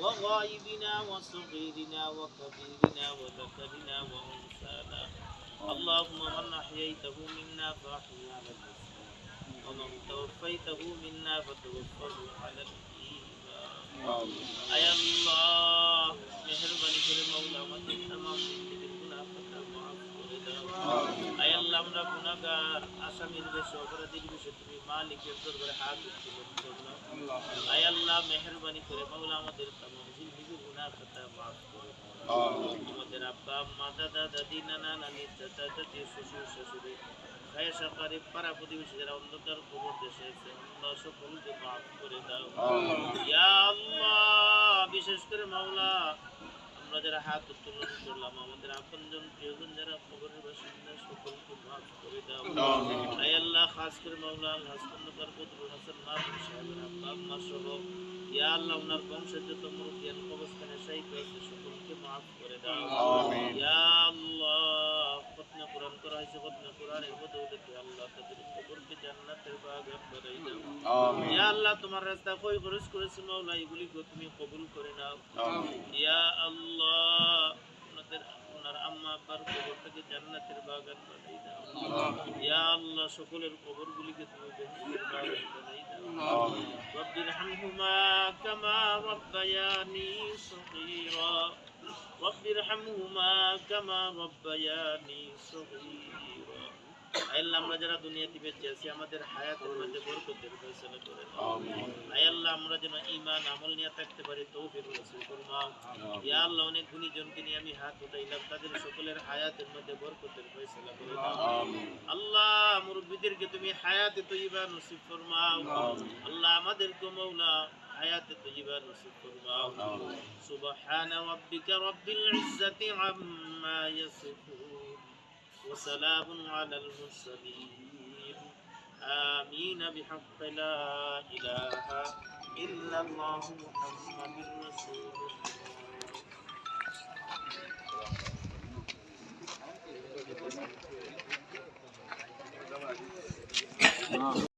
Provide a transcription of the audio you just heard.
وغائبنا وصغيرنا وكبيرنا وذكرنا وأنثانا اللهم من أحييته منا فأحيي على الإسلام ومن توفيته منا فتوفه على الإيمان أي الله মেহরবানি করে মাওলা আমাদের तमाम জিন্দেগির গুনাহ খাতা মাফ করে দাও আয় আল্লাহ আমরা গুনাহগার আসামির বেশে অপরাধীর বেশে তুমি মালিকের দরবারে হাত উত্তোলন করলাম আল্লাহ মেহরবানি করে মাওলা আমাদের তমাম জিন্দেগি গুনাহ কথা maaf করে আমাদের আব্বা আম্মা দাদা দাদি নানা নানি চাচা চাচি শ্বশুর শাশুড়ি ভাই সরকারি পাড়া প্রতিবেশী যারা অন্ধকার কবর দেশে আছে আল্লাহ সকলকে maaf করে দাও। ইয়া আল্লাহ বিশেষ করে মাওলা আমরা যারা হাত উত্তোলন করলাম আমাদের আপনজন প্রিয়জন যারা খবরের বাসিন্দা সকলকে মাফ করে দাও। আয় আল্লাহ খাস করে মাওলা হাসপাতাল বদরুল হাসান মাহমুদ সাহেবের আব্বা আম্মা সহ ইয়া আল্লাহ ওনার বংশের যত মুরব্বিয়ান কবরস্থানে শাহীদ হয়েছে সকলকে মাফ করে দাও। ইয়া আল্লাহ খতনা কোরআন করা হয়েছে খতনা কোরআনের বদৌলতে আল্লাহ তাদের কবরকে জান্নাতের বাগান বানাই দাও। ইয়া আল্লাহ তোমার রাস্তা কই খরচ করেছে মাওলা এগুলিকে তুমি কবুল করে নাও। ইয়া আল্লাহ জান্নাতের বাগান বানাই দাও ইয়া আল্লাহ সকলের কবরগুলিকে তুমি বেহেশতের বাগান বানাই দাও রব্বির হামহুমা কামা রব্বায়ানি সগীরা রব্বির হামহুমা কামা রব্বায়ানি সগীরা আল্লাহ আমরা যারা দুনিয়াতে বেঁচে আছি আমাদের হায়াতের মধ্যে বরকতের ফয়সালা করে। দাও আল্লাহ আমরা যেন ঈমান আমল নিয়ে থাকতে পারি তৌফিক নসিব ফরমাও ইয়া আল্লাহ অনেক গুণীজনকে নিয়ে আমি হাত উঠাইলাম তাদের সকলের হায়াতের মধ্যে বরকতের ফয়সালা করে দাও। আল্লাহ মুরব্বীদেরকে তুমি হায়াতে তৈবা নসিব ফরমাও। আল্লাহ আমাদেরকে মৌলা হায়াতে তৈবা নসিব ফরমাও। সুবহান রাব্বিকা রাব্বিল ইজ্জাতি আম্মা ইয়াসিফুন। وسلام على المرسلين. آمين بحق لا إله إلا الله محمد رسول الله.